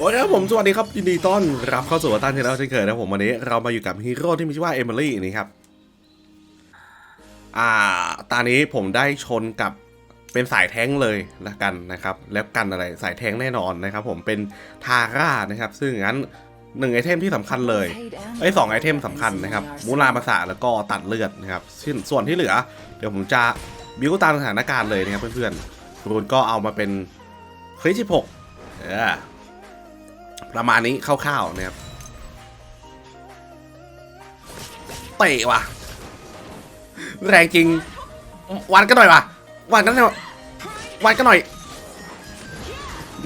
โอเคครับผมสวัสดีครับยินดีต้อนรับเข้าสู่ตันเทเลเช่นเคยนะผมวันนี้เรามาอยู่กับฮีโร่ที่มีชื่อว่าเอมิลี่นี่ครับอ่าตอนนี้ผมได้ชนกับเป็นสายแท้งเลยละกันนะครับ แล้วกันอะไรสายแท้งแน่นอนนะครับ ผมเป็นทาร่านะครับ ซึ่งงั้นหนึ่งไอเทมที่สำคัญเลยไอสองไอเทมสำคัญนะครับมูลาภาษาแล้วก็ตัดเลือดนะครับส่วนที่เหลือ เดี๋ยวผมจะบิวตามสถานการณ์เลยนะครับเพื่อนๆรูนก็เอามาเป็นคริสที่หกเออ ประมาณนี้คร่าวๆนะครับเตะว่ะ แรงจริง วันกันหน่อยว่ะ วันกันหน่อยวันกันหน่อย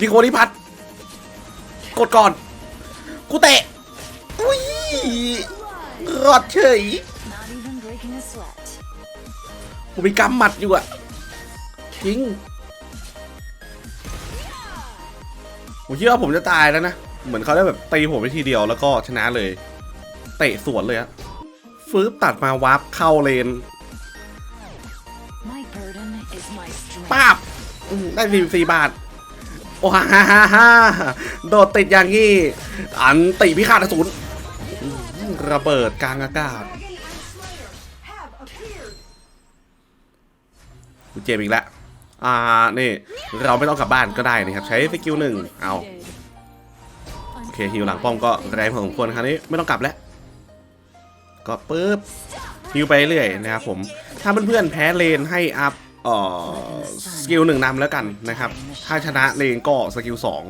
ดีโคนิพัทกดก่อน กูเตะ อุ้ยรอดเฉยกูมีกำหมัดอยู่อะจริงผมคิดว่าผมจะตายแล้วนะ เหมือนเขาได้แบบตีผมไปทีเดียวแล้วก็ชนะเลย เตะสวนเลยอะฟื้บตัดมาวาร์ปเข้าเลน My burden is my strength. ป้าบอืมได้สี่สี่บาท โอ้ฮ่าฮ่าฮ่าฮ่าโดดติดอย่างงี้ อันติพิฆาตอสูรอืมระเบิดกลางอากาศกูเจ็บอีกแล้ว อ่า นี่ เราไม่ต้องกลับบ้านก็ได้นะครับ ใช้สกิลหนึ่ง เอาโอ เคฮิวหลังป้อมก็แรงพอสมควรคราวนี้ไม่ต้องกลับแล้ว ก็ปุ๊บฮิวไปเรื่อยนะครับผม ถ้าเพื่อนๆแพ้เลนให้อัพเอ่อสกิลหนึ่งนำแล้วกันนะครับ ถ้าชนะเลนก็สกิลสอง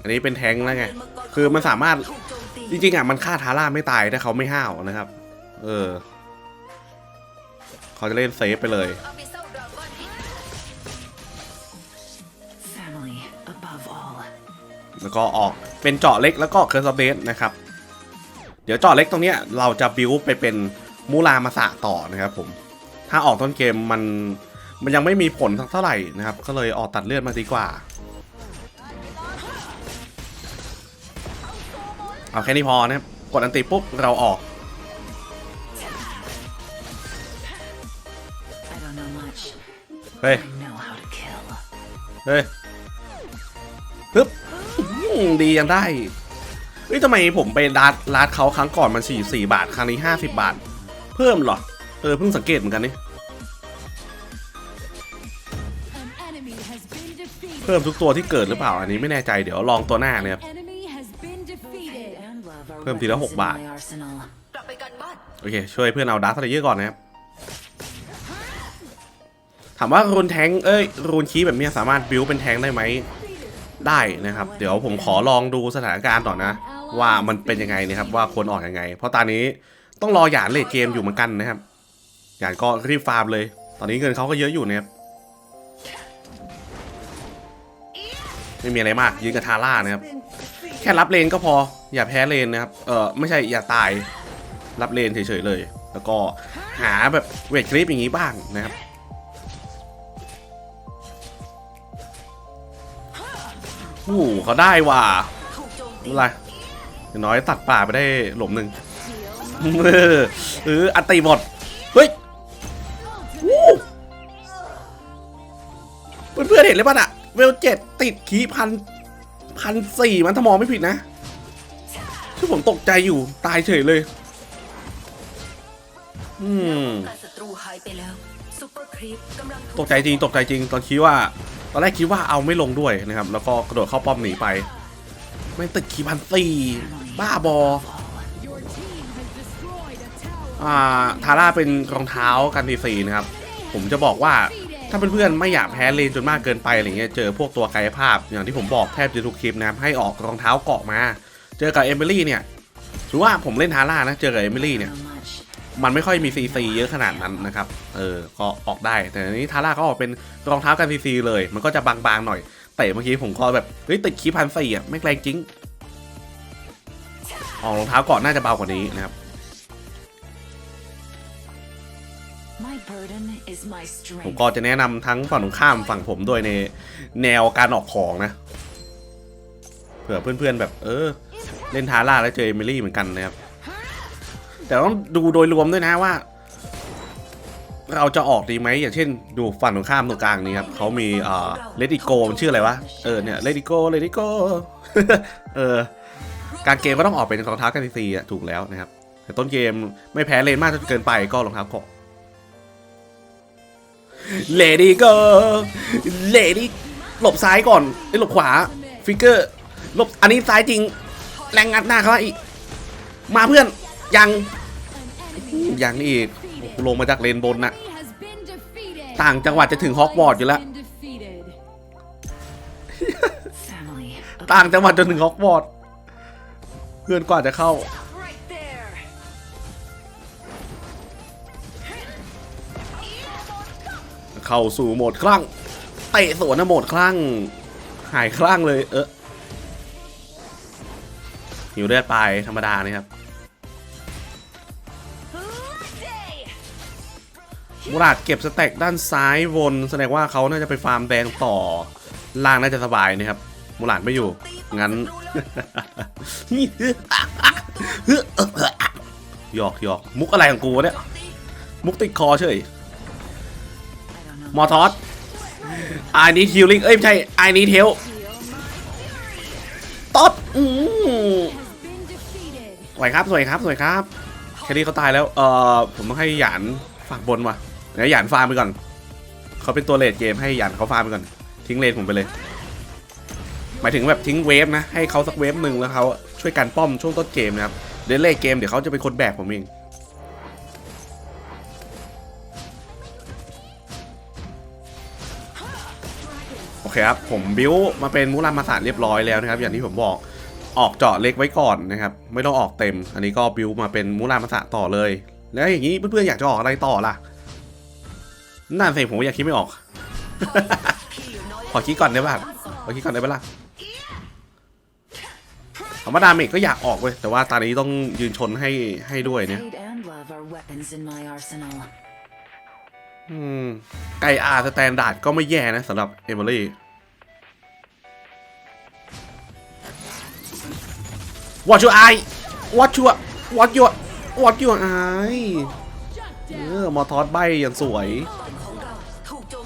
อันนี้เป็นแทงแล้วไง คือมันสามารถจริงๆอะมันฆ่าทาร่าไม่ตายถ้าเขาไม่ห้าวนะครับ เออเขาจะเล่นเซฟไปเลย แล้วก็ออกเป็นเจาะเล็กแล้วก็เคอร์ซอเบสนะครับ เดี๋ยวเจาะเล็กตรงเนี้ยเราจะบิวไปเป็นมูรามาสะต่อนะครับผม ถ้าออกต้นเกมมันมันยังไม่มีผลสักเท่าไหร่นะครับ ก็เลยออกตัดเลือดมาดีกว่า เอาแค่นี้พอนะครับ กดอันติปุ๊บเราออก I don't know much. เฮ้ย I know how to kill. เฮ้ยปึ๊บ ดียังได้เฮ้ยทำไมผมไปรัดรัดเขาครั้งก่อนมันสี่สี่บาท ครั้งนี้ห้าสิบาท เพิ่มเหรอ เออเพิ่งสังเกตเหมือนกันนี่เพิ่มทุกตัวที่เกิดหรือเปล่าอันนี้ไม่แน่ใจเดี๋ยวลองตัวหน้าเนี่ยครับเพิ่มทีละ weapons หกบาท โอเค ช่วยเพื่อนเอาดาร์คสเลเยอร์ก่อนนะครับ ถามว่ารูนแทงเอ้ยรูนคีแบบนี้สามารถบิวเป็นแทงได้ไหม ได้นะครับ เดี๋ยวผมขอลองดูสถานการณ์ต่อนนะ ว่ามันเป็นยังไงนะครับว่าควรออกยังไง เพราะตอนนี้ต้องรอหยานเลดเกมอยู่เหมือนกันนะครับหยานก็รีบฟาร์มเลย ตอนนี้เงินเขาก็เยอะอยู่นะครับไม่มีอะไรมากยืนกับทาร่านะครับแค่รับเลนก็พออย่าแพ้เลนนะครับเออไม่ใช่อย่าตายรับเลนเฉยๆเลย แล้วก็หาแบบเวทคลิปอย่างนี้บ้างนะครับ โอ้โหเขาได้ว่ะไม่เป็นไรอย่างน้อยตัดป่าไปได้หลมหนึ่งเอออออันตีหมด เฮ้ยโอ้เพื่อนๆเห็นเลยป่ะน่ะเวลเจ็ดติดขีพันพันสี่มันถ้ามองไม่ผิดนะที่ผมตกใจอยู่ตายเฉยเลย อืม ตรูหายไปแล้วซุปเปอร์ครีปกำลังตกใจจริงตกใจจริงตอนคิดว่า ตอนแรกคิดว่าเอาไม่ลงด้วยนะครับ แล้วก็กระโดดเข้าป้อมหนีไป ไม่ติดขีพันตีบ้าบอ Your team has destroyed a tower. อ่าทาร่าเป็นรองเท้ากันทีซีนะครับ ผมจะบอกว่าถ้าเพื่อนๆไม่อยากแพ้เลนจนมากเกินไปอะไรเงี้ยเจอพวกตัวกายภาพ อย่างที่ผมบอกแทบจะทุกคลิปนะครับให้ออกรองเท้าเกาะมา เจอกับเอมิลี่เนี่ยถือว่าผมเล่นทาร่านะเจอกับเอมิลี่ I เนี่ย know much. มันไม่ค่อยมีซีซีเยอะขนาดนั้นนะครับ เออ ก็ออกได้ แต่อันนี้ทาร่าก็ออกเป็นรองเท้ากันซีซีเลย มันก็จะบางๆหน่อยเตะเมื่อกี้ผมก็แบบ เฮ้ยติดคีพันสี่อะ ไม่แรงจริง ออกรองเท้าก่อนน่าจะเบากว่านี้นะครับ My burden is my ผม strength. ก็จะแนะนำทั้งฝั่งตรงข้ามฝั่งผมด้วยในแนวการออกของนะ เผื่อเพื่อนๆแบบ เออ เล่นทาร่าแล้วเจอเอมิลี่เหมือนกันนะครับ แต่ต้องดูโดยรวมด้วยนะว่า เราจะออกดีไหมอย่างเช่น ดูฝั่งตรงข้ามตรงกลางนี้ครับเขามีเอ่อเลดิโกมันชื่ออะไรวะเออเนี่ยเลดิโกเลดิโกเออการเกมก็ต้องออกเป็นรองเท้ากันซีอะถูกแล้วนะครับ แต่ต้นเกมไม่แพ้เลนมากจนเกินไปก็รองเท้าเกาะเลดี้ก็เลดี้หลบซ้ายก่อนไอ้หลบขวา ฟิกเกอร์หลบอันนี้ซ้ายจริง แรงงัดหน้าเขาอีก มาเพื่อนยัง An enemy ยังอีกโอ้โหลงมาจากเลนบนน่ะ has been defeated. ต่างจังหวัดจะถึงฮอกวอตส์อยู่แล้ว Been defeated. Family. ต่างจังหวัดจนถึงฮอกวอตส์เพื่อนกว่าจะเข้า right there เข้าสู่โหมดคลั่งเตะสวนนะโหมดคลั่ง หายคลั่งเลย เออหิวเลือดไปธรรมดานี่ครับ มูราดเก็บสเต็กด้านซ้ายวนแสดงว่าเขาน่าจะไปฟาร์มแดงต่อ ล่างน่าจะสบายนะครับมูราดไม่อยู่ งั้นหยอกหยอกมุกอะไรของกูเนี่ย มุกติดคอเฉยมอทอสไอ้นี้ฮิลลิ่งเอ้ยไม่ใช่ไอ้นี้เทลตอดอืมสวยครับสวยครับสวยครับแค่นี้เขาตายแล้ว เออผมต้องให้หยานฝากบนว่ะ เดี๋ยวหยานฟาร์มไปก่อน เขาเป็นตัวเลดเกมให้หยานเขาฟาร์มไปก่อน ทิ้งเลนผมไปเลย หมายถึงแบบทิ้งเวฟนะ ให้เขาสักเวฟหนึ่งแล้วเขาช่วยกันป้อมช่วงต้นเกมนะครับ เดี๋ยวเลทเกมเดี๋ยวเขาจะเป็นคนแบกผมเอง โอเคครับ ผมบิวมาเป็นมูรามาสานเรียบร้อยแล้วนะครับ อย่างที่ผมบอกออกเจาะเล็กไว้ก่อนนะครับ ไม่ต้องออกเต็ม อันนี้ก็บิวมาเป็นมูรามาสานต่อเลย แล้วอย่างนี้เพื่อนๆอยากจะออกอะไรต่อล่ะ นั่นสิผมก็อยากคิดไม่ออก ขอคิดก่อนได้ป่ะขอคิดก่อนได้ป่ะล่ะธรรมดาเมกก็อยากออกเว้ยแต่ว่าตอนนี้ต้องยืนชนให้ให้ด้วยเนี่ย Hate and love are weapons in my arsenal. อืมไกอาสแตนดาร์ดก็ไม่แย่นะสำหรับเอมิลี่ What your eye What your What your What your eye เออมอทอสใบอย่างสวย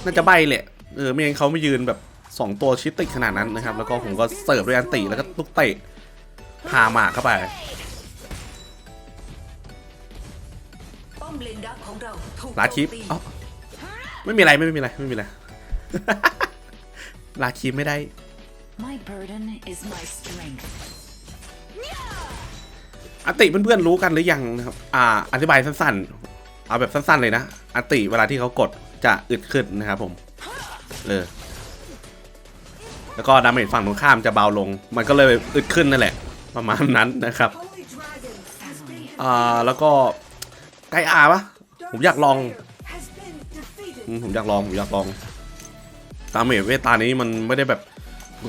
น่าจะใบแหละเออไม่งั้นเขาไม่ยืนแบบ 2 ตัวชิดติดขนาดนั้นนะครับ แล้วก็ผมก็เสิร์ฟด้วยอันติแล้วก็ลูกเตะพาหมากเข้าไปป้อมเลนดักของเราถูกลาคลิปโจมตีเอ้าไม่มีอะไรไม่มีอะไรไม่มีอะไรลาคลิปไม่ได้ My burden is my strength. อันติเพื่อนๆรู้กันหรือยังนะครับ อ่า อธิบายสั้นๆ เอาแบบสั้นๆเลยนะอันติเวลาที่เขากดจะอึดขึ้นนะครับผม เออ แล้วก็ดาเมจฝั่งตรงข้ามจะเบาลง มันก็เลยอึดขึ้นนั่นแหละ ประมาณนั้นนะครับ อ่า แล้วก็ไกอาปะผมอยากลอง ผมอยากลอง ผมอยากลอง ดาเมจเวตานี้มันไม่ได้แบบ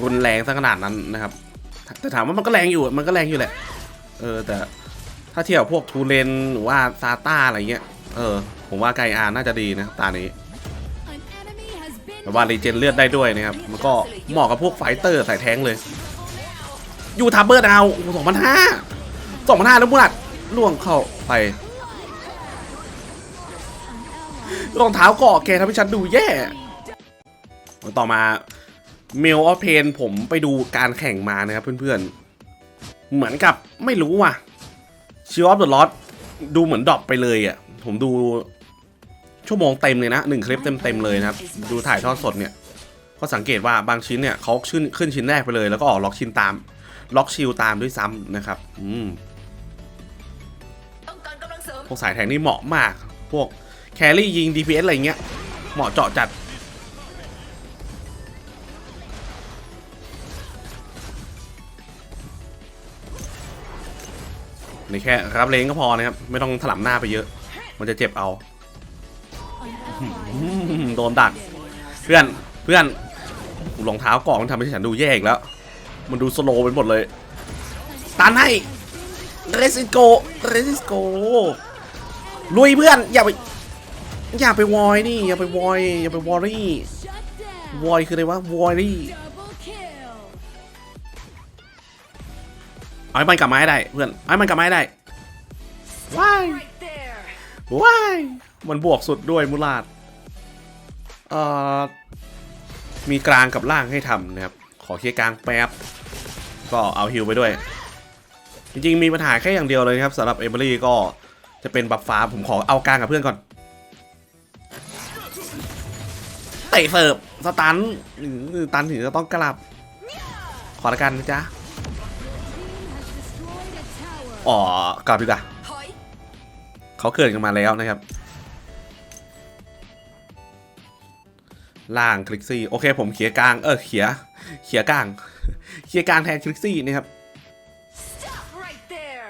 รุนแรงซะขนาดนั้นนะครับ แต่ถามว่ามันก็แรงอยู่ มันก็แรงอยู่แหละ เออ แต่ถ้าเทียบพวกทูเลนหรือว่าซาต้าอะไรเงี้ย เออ ผมว่าไกอาน่าจะดีนะตานี้แต่ว่ารีเจนเลือดได้ด้วยนะครับ มันก็เหมาะกับพวกไฟเตอร์ใสายแท้งเลยอยู่ทับเบอร์ดาวสองพันห้าสองพันห้าแล้วมุนัดล่วงเข้าไปรองเท้าเกาะแกทำให้ฉันดูแย่ ต่อมาเมลออฟเพนผมไปดูการแข่งมานะครับเพื่อนๆ เหมือนกับไม่รู้ว่ะชิวออฟเดอะลอตดูเหมือนดรอปไปเลยอะ ผมดูชั่วโมงเต็มเลยนะหนึ่งคลิปเต็มๆเลยนะครับ ดูถ่ายทอดสดเนี่ย ก็สังเกตว่าบางชิ้นเนี่ยเขาขึ้นขึ้นชิ้นแรกไปเลย แล้วก็ออกล็อกชิ้นตาม ล็อกชิลตามด้วยซ้ำนะครับ อืมต้องการกำลังเสริมพวกสายแทงนี่เหมาะมาก พวกแครี่ยิง DPS อะไรเงี้ย เหมาะเจาะจัดนี่แค่รับเลนก็พอนะครับ ไม่ต้องถลำหน้าไปเยอะ มันจะเจ็บเอา an ally อืมโดนดัก เพื่อนเพื่อนรองเท้าเกาะมันทำให้ฉันดูแย่อีกแล้ว มันดูสโลว์ไปหมดเลยตันให้เรซิโกเรซิโกลุยเพื่อน อย่าไป อย่าไปวอยนี่ อย่าไปวอยอย่าไปวอรี่ Shut down. วอยคืออะไรวะวอรี่ Double kill. เอาให้มันกลับมาให้ได้เพื่อนเอาให้มันกลับมาให้ได้ว้าย right there ว้ายมันบวกสุดด้วยมุลาดเอ่อมีกลางกับล่างให้ทำนะครับ ขอเคลียร์กลางแป๊บ ก็เอาฮิลไปด้วย จริงๆ มีปัญหาแค่อย่างเดียวเลยครับสำหรับเอเบอรี่ก็จะเป็นบัฟฟ้าผมขอเอากลางกับเพื่อนก่อนเตะเสิร์ฟสตันตันถึงจะต้องกลับ ขอละกันนะจ๊ะอ๋อกลับดีกว่า เขาเกิดกันมาแล้วนะครับ ล่างคลิกซี่โอเคผมเขียกลางเออเขียเขียกลางเขียกลางแทนคลิกซี่นะครับ stop right there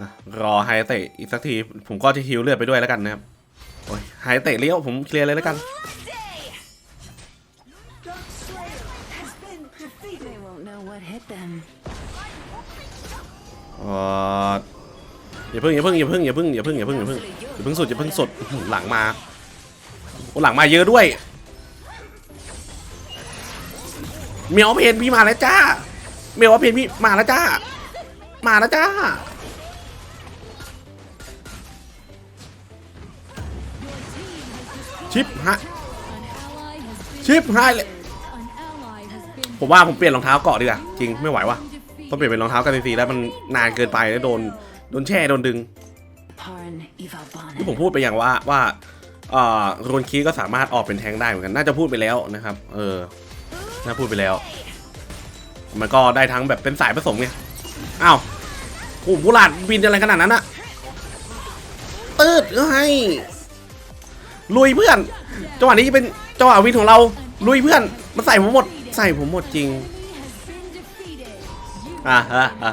นะรอไฮเตะอีกสักที ผมก็จะฮิวเลือดไปด้วยแล้วกันนะครับโอ้ยไฮเตะเลี้ยวผมเคลียร์เลยแล้วกัน พิ่งอย่าเพิ่งอย่าเพิ่งอย่าเพิ่งอย่าเพิ่งอย่าเพิ่งอย่าเพิ่งอย่าเพิ่งสุดอย่าเพิ่งสุดหลังมาโอ้หลังมาเยอะด้วยเมียวเพนพี่มาแล้วจ้าเมียวเพนพี่มาแล้วจ้า มาแล้วจ้าชิปฮะชิปหายเลยผมว่าผมเปลี่ยนรองเท้าเกาะดีกว่าจริงไม่ไหววะต้องเปลี่ยนเป็นรองเท้ากันซีแล้วมันนานเกินไปแล้วโดน โดนแช่โดนดึง Paran Ivalbana. ที่ผมพูดไปอย่างว่าว่าเอ่อโรนคีก็สามารถออกเป็นแทงได้เหมือนกัน น่าจะพูดไปแล้วนะครับ เออ น่าพูดไปแล้ว มันก็ได้ทั้งแบบเป็นสายผสมไงอ้าวโอ้โหบุลาดบินอะไรขนาดนั้นอะตืดเอ้ยลุยเพื่อนจังหวะนี้เป็นจังหวะวินของเรา ลุยเพื่อน มันใส่ผมหมด ใส่ผมหมดจริง Enemy has been defeated. You อ่าฮะอ่า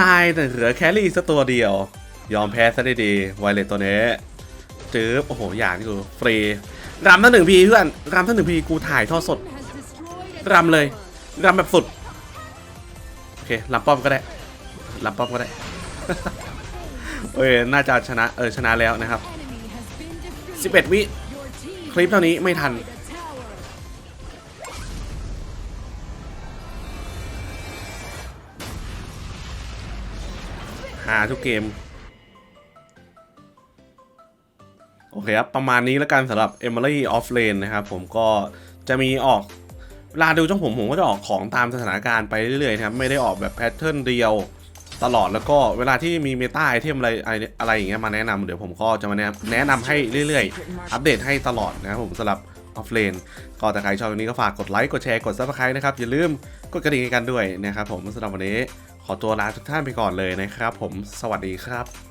นายแต่เหลือแครี่สักตัวเดียว ยอมแพ้ซะด้ดีไวเลตตัวนี้จื๊บโอ้โห อย่างที่กูฟรีรำทั้งหนึ่งพีเพื่อนรำทั้งหนึ่งพีกูถ่ายทอดสดรำเลยรำแบบสุด โอเครำป้อมก็ได้รำป้อมก็ได้เอ้ยน่าจะชนะ เออ ชนะแล้วนะครับ 11 วิ คลิปเท่านี้ไม่ทันาทุกเกม โอเคครับ ประมาณนี้แล้วกันสำหรับ Emily of Lane นะครับ ผมก็จะมีออกเวลาดูช่องผมผมก็จะออกของตามสถานการณ์ไปเรื่อยๆนะครับ ไม่ได้ออกแบบแพทเทิร์นเดียวตลอดแล้วก็เวลาที่มีเมตาไอเทมอะไรอะไรอย่างเงี้ยมาแนะนำเดี๋ยวผมก็จะมาแนะนำให้เรื่อยๆ อัปเดตให้ตลอดนะครับผมสำหรับ Off Lane ก็ถ้าใครชอบคลิปนี้ก็ฝากกดไลค์ กดแชร์ กด Subscribe นะครับ อย่าลืมกดกระดิ่งกันด้วยนะครับผมสำหรับวันนี้ ขอตัวลาทุกท่านไปก่อนเลยนะครับผม สวัสดีครับ